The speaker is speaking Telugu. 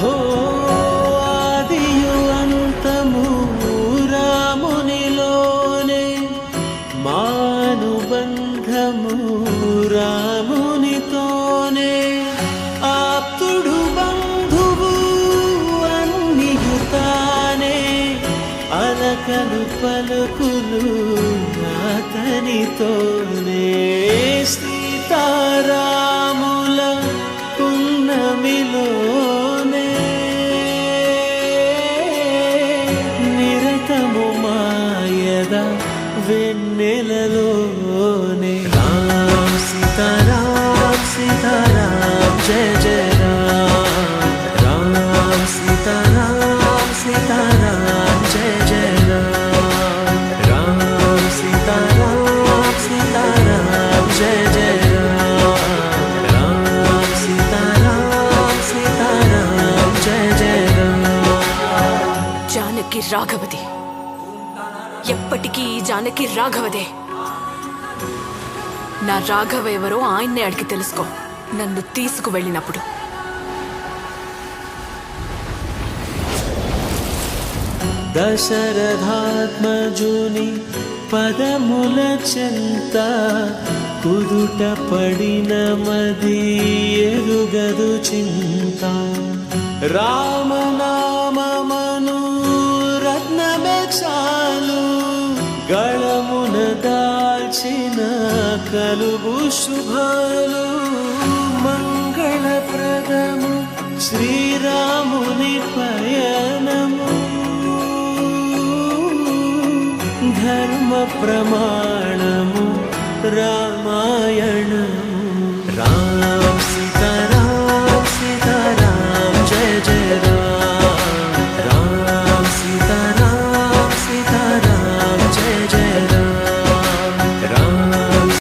హో ఆదియు అంతము రామునిలోనే మానుబంధము రామునితోనే. ఆప్తుడు బంధువు అన్నియుతానే అలకలు పలుకులు అతనితోనే నిరతము మాయద వెన్నెలలోనే. రామ్ సీతారాం సీతారాం జయ జయ రామ్. రామ్ సీతారాం సీతారాం జయ జయ రామ్. రామ్ సీతారాం సీతారాం జయ జయ రామ్. జానకి రాఘవది. ఎప్పటికీ ఈ జానకి రాఘవదే. నా రాఘవ ఎవరో ఆయన్నే అడిగి తెలుసుకో. నన్ను తీసుకు వెళ్ళినప్పుడు దశరథాత్మజుని పదముల చెంత కుదుట పడిన మది ఎరుగదు చింత. రామనా గళమున దాల్చిన కలుగు శుభాలు మంగళప్రదము. శ్రీరాముని పయనము. ధర్మ ప్రమాణము